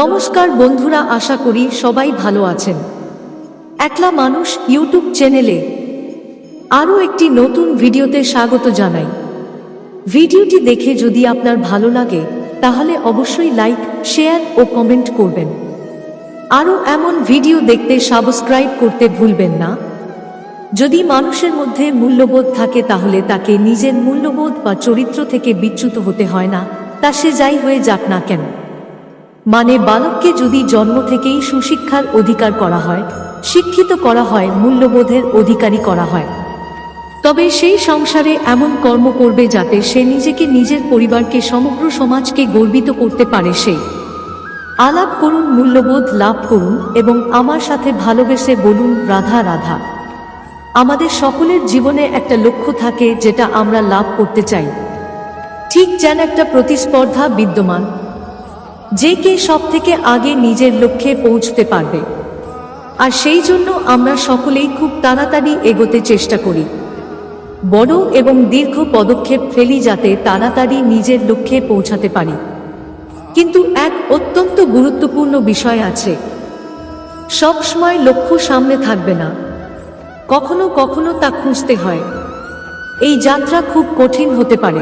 নমস্কার বন্ধুরা, আশা করি সবাই ভালো আছেন। একলা মানুষ ইউটিউব চ্যানেলে আরও একটি নতুন ভিডিওতে স্বাগত জানাই। ভিডিওটি দেখে যদি আপনার ভালো লাগে, তাহলে অবশ্যই লাইক, শেয়ার ও কমেন্ট করবেন। আরও এমন ভিডিও দেখতে সাবস্ক্রাইব করতে ভুলবেন না। যদি মানুষের মধ্যে মূল্যবোধ থাকে, তাহলে তাকে নিজের মূল্যবোধ বা চরিত্র থেকে বিচ্যুত হতে হয় না। তা সে যাই হয়ে যাক না কেন। মানে বালককে যদি জন্ম থেকেই সুশিক্ষার অধিকার করা হয়, শিক্ষিত করা হয়, মূল্যবোধের অধিকারী করা হয়। তবে সেই সংসারে এমন কর্ম করবে যাতে সে নিজেকে নিজের পরিবারকে, সমগ্র সমাজকে গর্বিত করতে পারে সে। আলাপ করুন, মূল্যবোধ লাভ করুন এবং আমার সাথে ভালোবেসে বলুন, রাধা রাধা। আমাদের সকলের জীবনে একটা লক্ষ্য থাকে যেটা আমরা লাভ করতে চাই। ঠিক যেন একটা প্রতিস্পর্ধা বিদ্যমান যে কে সব থেকে আগে নিজের লক্ষ্যে পৌঁছতে পারবে। আর সেই জন্য আমরা সকলেই খুব তাড়াতাড়ি এগোতে চেষ্টা করি। বড় এবং দীর্ঘ পদক্ষেপ ফেলি যাতে তাড়াতাড়ি নিজের লক্ষ্যে পৌঁছাতে পারি। কিন্তু এক অত্যন্ত গুরুত্বপূর্ণ বিষয় আছে। সব সময় লক্ষ্য সামনে থাকবে না। কখনো কখনো তা খুঁজতে হয়। এই যাত্রা খুব কঠিন হতে পারে।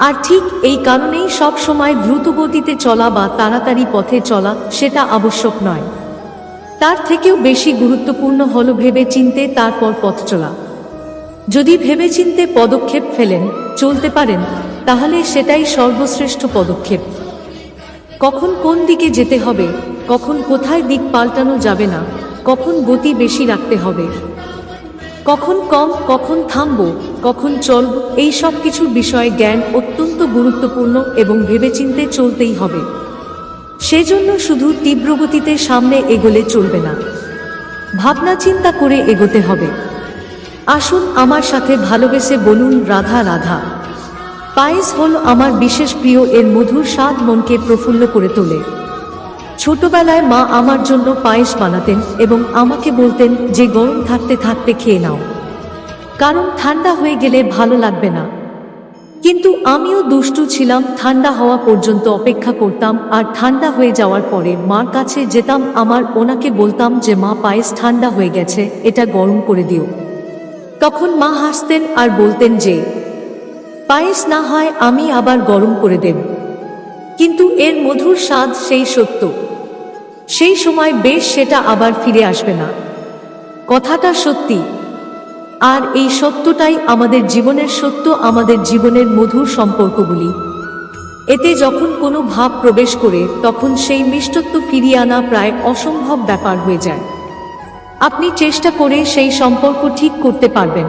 আর ঠিক এই কারণেই সব সময় দ্রুতগতিতে চলা বা তাড়াতাড়ি পথে চলা সেটা আবশ্যক নয়। তার থেকেও বেশি গুরুত্বপূর্ণ হল ভেবে চিনতে তারপর পথ চলা। যদি ভেবে চিনতে পদক্ষেপ ফেলেন, চলতে পারেন, তাহলে সেটাই সর্বশ্রেষ্ঠ পদক্ষেপ। কখন কোন দিকে যেতে হবে, কখন কোথায় দিক পাল্টানো যাবে না, কখন গতি বেশি রাখতে হবে, কখন কম, কখন থামবো কখন চলব, এই সব কিছুর বিষয়ে জ্ঞান অত্যন্ত গুরুত্বপূর্ণ এবং ভেবেচিন্তে চলতেই হবে। সেজন্য শুধু তীব্রগতিতে সামনে এগোলে চলবে না। ভাবনা চিন্তা করে এগোতে হবে। আসুন আমার সাথে ভালোবেসে বলুন, রাধা রাধা। পায়েস হল আমার বিশেষ প্রিয়, এর মধুর স্বাদ মনকে প্রফুল্ল করে তোলে। ছোটবেলায় মা আমার জন্য পায়েস বানাতেন এবং আমাকে বলতেন যে, গরম থাকতে থাকতে খেয়ে নাও। কারণ ঠান্ডা হয়ে গেলে ভালো লাগবে না। কিন্তু আমিও দুষ্টু ছিলাম, ঠান্ডা হওয়া পর্যন্ত অপেক্ষা করতাম, আর ঠান্ডা হয়ে যাওয়ার পরে মার কাছে যেতাম, আমার ওনাকে বলতাম যে, মা, পায়েস ঠান্ডা হয়ে গেছে, এটা গরম করে দিও। তখন মা হাসতেন আর বলতেন যে, পায়েস না হয় আমি আবার গরম করে দেব। কিন্তু এর মধুর স্বাদ সেই সত্য। সেই সময় বেশ সেটা আবার ফিরে আসবে না। কথাটা সত্যি। আর এই সত্যটাই আমাদের জীবনের সত্য, আমাদের জীবনের মধুর সম্পর্কগুলি। এতে যখন কোনো ভাব প্রবেশ করে, তখন সেই মিষ্টত্ব ফিরিয়ে আনা প্রায় অসম্ভব ব্যাপার হয়ে যায়। আপনি চেষ্টা করে সেই সম্পর্ক ঠিক করতে পারবেন।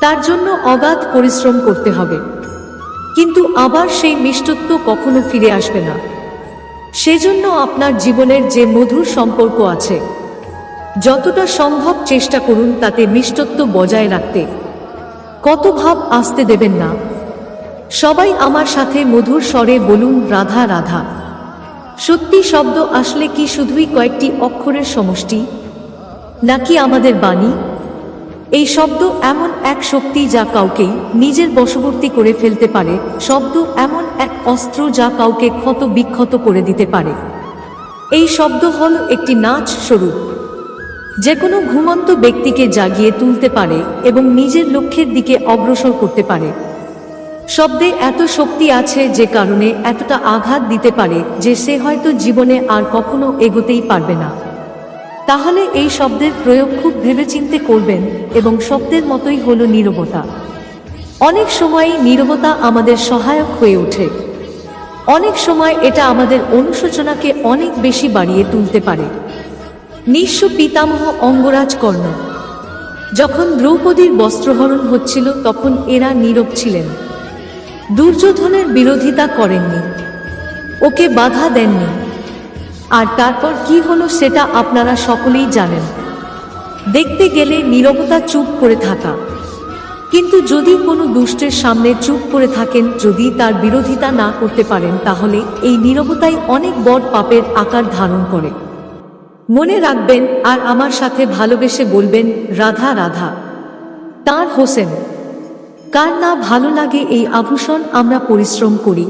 তার জন্য অগাধ পরিশ্রম করতে হবে। কিন্তু আবার সেই মিষ্টত্ব কখনো ফিরে আসবে না। সেজন্য আপনার জীবনের যে মধুর সম্পর্ক আছে যতটা সম্ভব চেষ্টা করুন তাতে মিষ্টত্ব বজায় রাখতে। কত ভাব আসতে দেবেন না। সবাই আমার সাথে মধুর স্বরে বলুন, রাধা রাধা। সত্যি শব্দ আসলে কি শুধুই কয়েকটি অক্ষরের সমষ্টি? নাকি আমাদের বাণী? এই শব্দ এমন এক শক্তি যা কাউকেই নিজের বশবর্তী করে ফেলতে পারে, শব্দ এমন এক অস্ত্র যা কাউকে ক্ষত বিক্ষত করে দিতে পারে। এই শব্দ হল একটি নাচ স্বরূপ। যে কোনো ঘুমন্ত ব্যক্তিকে জাগিয়ে তুলতে পারে এবং নিজের লক্ষ্যের দিকে অগ্রসর করতে পারে। শব্দে এত শক্তি আছে যে কারণে এতটা আঘাত দিতে পারে যে সে হয়তো জীবনে আর কখনো এগোতেই পারবে না। তাহলে এই শব্দের প্রয়োগ খুব ভেবেচিন্তে করবেন এবং শব্দের মতোই হল নীরবতা। অনেক সময়ই নীরবতা আমাদের সহায়ক হয়ে ওঠে। অনেক সময় এটা আমাদের অনুশোচনাকে অনেক বেশি বাড়িয়ে তুলতে পারে। নিঃস্ব পিতামহ অঙ্গরাজ কর্ণ। যখন দ্রৌপদীর বস্ত্রহরণ হচ্ছিল, তখন এরা নীরব ছিলেন। দুর্যোধনের বিরোধিতা করেননি। ওকে বাধা দেননি। আর তারপর কি হলো সেটা আপনারা সকলেই জানেন। দেখতে গেলে নীরবতা চুপ করে থাকা। কিন্তু যদি কোনো দুষ্টের সামনে চুপ করে থাকেন, যদি তার বিরোধিতা না করতে পারেন, তাহলে এই নীরবতাই অনেক বড় পাপের আকার ধারণ করে। মনে রাখবেন আর আমার সাথে ভালোবেসে বলবেন, রাধা রাধা। তার হোসেন, কার না ভালো লাগে এই আভূষণ আমরা পরিশ্রম করি।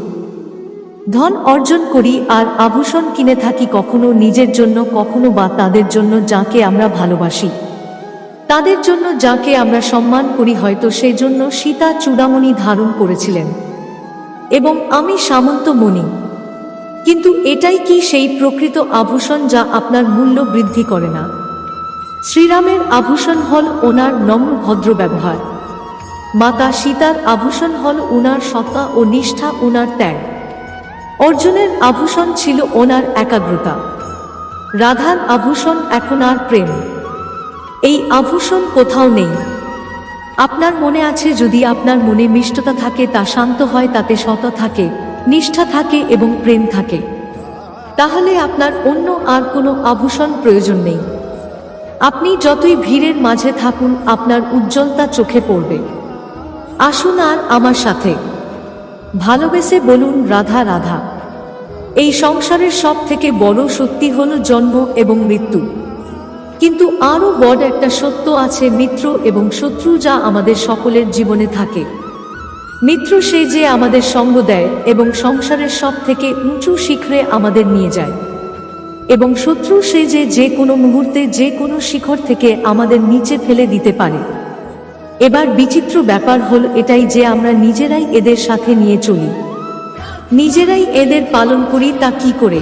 ধন অর্জন করি আর আভূষণ কিনে থাকি কখনো নিজের জন্য, কখনো বা তাদের জন্য যাকে আমরা ভালোবাসি। তাদের জন্য যাকে আমরা সম্মান করি হয়তো সেই জন্য সীতা চূড়ামণি ধারণ করেছিলেন। এবং আমি সামন্ত মণি কিন্তু এটাই কি সেই প্রকৃত আভূষণ যা আপনার মূল্য বৃদ্ধি করে না? শ্রীরামের আভূষণ হল ওনার নম্র ভদ্র ব্যবহার। মাতা সীতার আভূষণ হল ওনার সত্তা ও নিষ্ঠা ওনার ত্যাগ। অর্জুনের আভূষণ ছিল ওনার একাগ্রতা। রাধার আভূষণ এখন আর প্রেম। এই আভূষণ কোথাও নেই। আপনার মনে আছে যদি আপনার মনে মিষ্টতা থাকে, তা শান্ত হয়, তাতে সত থাকে। নিষ্ঠা থাকে এবং প্রেম থাকে। তাহলে আপনার অন্য আর কোনো আভূষণ প্রয়োজন নেই। আপনি যতই ভিড়ের মাঝে থাকুন, আপনার উজ্জ্বলতা চোখে পড়বে। আসুন আর আমার সাথে। ভালোবেসে বলুন, রাধা রাধা। এই সংসারের সব থেকে বড় সত্যি হল জন্ম এবং মৃত্যু। কিন্তু আরও বড় একটা সত্য আছে মিত্র এবং শত্রু যা আমাদের সকলের জীবনে থাকে। মিত্র সে যে আমাদের সঙ্গ দেয় এবং সংসারের সব থেকে উঁচু শিখরে আমাদের নিয়ে যায়। এবং শত্রু সে যে যে কোনো মুহূর্তে যে কোনো শিখর থেকে আমাদের নিচে ফেলে দিতে পারে। এবার বিচিত্র ব্যাপার হল এটাই যে আমরা নিজেরাই এদের সাথে নিয়ে চলি। নিজেরাই এদের পালন করি তা কি করে?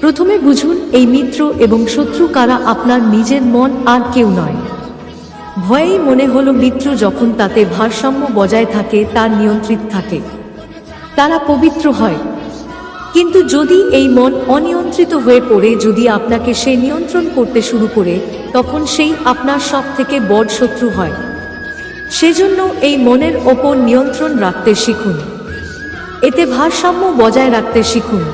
প্রথমে বুঝুন, এই মিত্র এবং শত্রু কারা আপনার নিজের মন আর কেউ নয়। ভয়েই মনে হলো মিত্র যখন তাতে ভারসাম্য বজায় থাকে, তার নিয়ন্ত্রিত থাকে। তারা পবিত্র হয়। কিন্তু যদি এই মন অনিয়ন্ত্রিত হয়ে পড়ে, যদি আপনাকে সে নিয়ন্ত্রণ করতে শুরু করে, তখন সেই আপনার সব থেকে বড় শত্রু হয়। সেজন্য এই মনের ওপর নিয়ন্ত্রণ রাখতে শিখুন। এতে ভারসাম্য বজায় রাখতে শিখুন।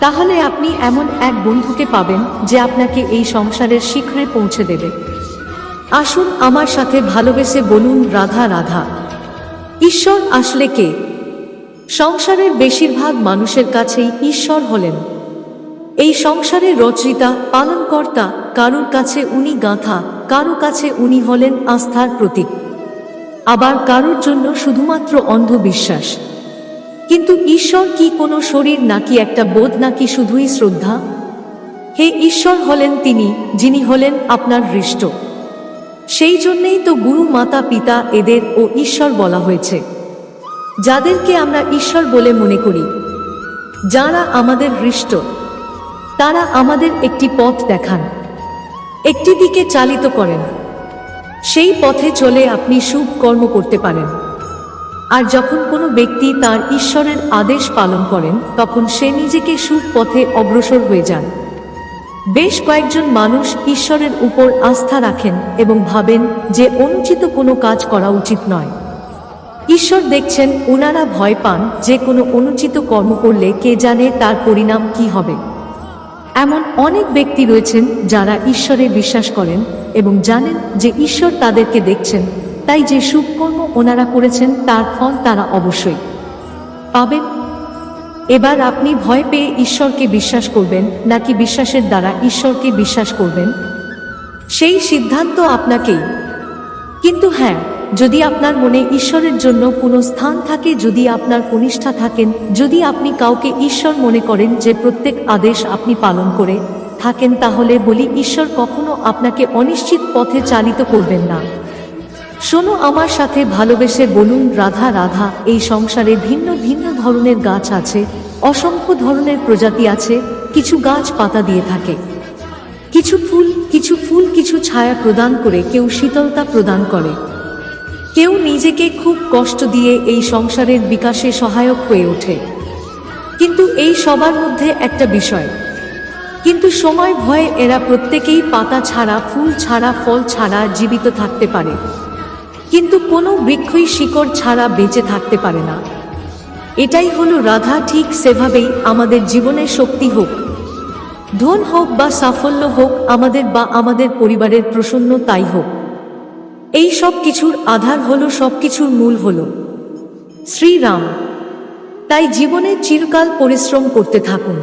তাহলে আপনি এমন এক বন্ধুকে পাবেন, যে আপনাকে এই সংসারের শিখরে পৌঁছে দেবে। আসুন আমার সাথে ভালোবেসে বলুন, রাধা রাধা। ঈশ্বর আসলে কে? সংসারের বেশিরভাগ মানুষের কাছেই ঈশ্বর হলেন। এই সংসারের রচয়িতা, পালনকর্তা, কারুর কাছে উনি গাঁথা, কারও কাছে উনি হলেন আস্থার প্রতীক। আবার কারোর জন্য শুধুমাত্র অন্ধবিশ্বাস। কিন্তু ঈশ্বর কি কোনো শরীর নাকি একটা বোধ নাকি শুধুই শ্রদ্ধা? হে ঈশ্বর হলেন তিনি, যিনি হলেন আপনার হৃষ্ট। সেই জন্যেই তো গুরু, মাতা, পিতা এদের ও ঈশ্বর বলা হয়েছে। যাদেরকে আমরা ঈশ্বর বলে মনে করি, যারা আমাদের হৃষ্ট, তারা আমাদের একটি পথ দেখান। একটি দিকে চালিত করেন। সেই পথে চলে আপনি শুভ কর্ম করতে পারেন। আর যখন কোনো ব্যক্তি তার ঈশ্বরের আদেশ পালন করেন, তখন সে নিজেকে সুখ পথে অগ্রসর হয়ে যান। বেশ কয়েকজন মানুষ ঈশ্বরের উপর আস্থা রাখেন এবং ভাবেন যে অনুচিত কোনো কাজ করা উচিত নয়। ঈশ্বর দেখছেন ওনারা ভয় পান যে কোনো অনুচিত কর্ম করলে কে জানে তার পরিণাম কি হবে। এমন অনেক ব্যক্তি রয়েছেন যারা ঈশ্বরে বিশ্বাস করেন এবং জানেন যে ঈশ্বর তাদেরকে দেখছেন, তাই যে শুভকর্ম ওনারা করেছেন তার ফল তারা অবশ্যই পাবেন। এবার আপনি ভয় পেয়ে ঈশ্বরকে বিশ্বাস করবেন, নাকি বিশ্বাসের দ্বারা ঈশ্বরকে বিশ্বাস করবেন? সেই সিদ্ধান্ত আপনাকেই। কিন্তু হ্যাঁ যদি আপনার মনে ঈশ্বরের জন্য কোনো স্থান থাকে, যদি আপনার কনিষ্ঠা থাকেন, যদি আপনি কাউকে ঈশ্বর মনে করেন যে প্রত্যেক আদেশ আপনি পালন করে থাকেন, তাহলে বলি ঈশ্বর কখনো আপনাকে অনিশ্চিত পথে চালিত করবেন না। শোনো আমার সাথে ভালোবেসে বলুন, রাধা রাধা, এই সংসারে ভিন্ন ভিন্ন ধরনের গাছ আছে, অসংখ্য ধরনের প্রজাতি আছে, কিছু গাছ পাতা দিয়ে থাকে। কিছু ফুল কিছু ফুল, কিছু ছায়া প্রদান করে কেউ শীতলতা প্রদান করে। কেউ নিজেকে খুব কষ্ট দিয়ে এই সংসারের বিকাশে সহায়ক হয়ে ওঠে। কিন্তু এই সবার মধ্যে একটা বিষয়। কিন্তু সময় ভয়ে এরা প্রত্যেকেই পাতা ছাড়া, ফুল ছাড়া, ফল ছাড়া জীবিত থাকতে পারে। কিন্তু কোনো বৃক্ষই শিকড় ছাড়া বেঁচে থাকতে পারে না। এটাই হলো রাধা ঠিক সেভাবেই আমাদের জীবনের শক্তি হোক। ধন হোক বা সাফল্য হোক আমাদের বা আমাদের পরিবারের প্রসন্ন তাই হোক। এই সব কিছুর আধার হলো, সব কিছুর মূল হলো। শ্রীরাম, তাই জীবনে চিরকাল পরিশ্রম করতে থাকুন।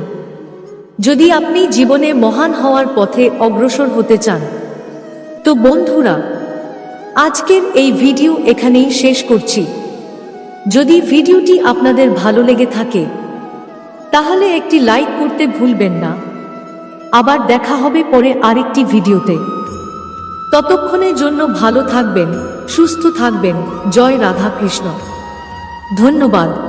যদি আপনি জীবনে মহান হওয়ার পথে অগ্রসর হতে চান, তো বন্ধুরা আজকের এই ভিডিও এখানেই শেষ করছি। যদি ভিডিওটি আপনাদের ভালো লেগে থাকে, তাহলে একটি লাইক করতে ভুলবেন না। আবার দেখা হবে পরে আরেকটি ভিডিওতে। ততক্ষণের জন্য ভালো থাকবেন, সুস্থ থাকবেন। জয় রাধাকৃষ্ণ। ধন্যবাদ।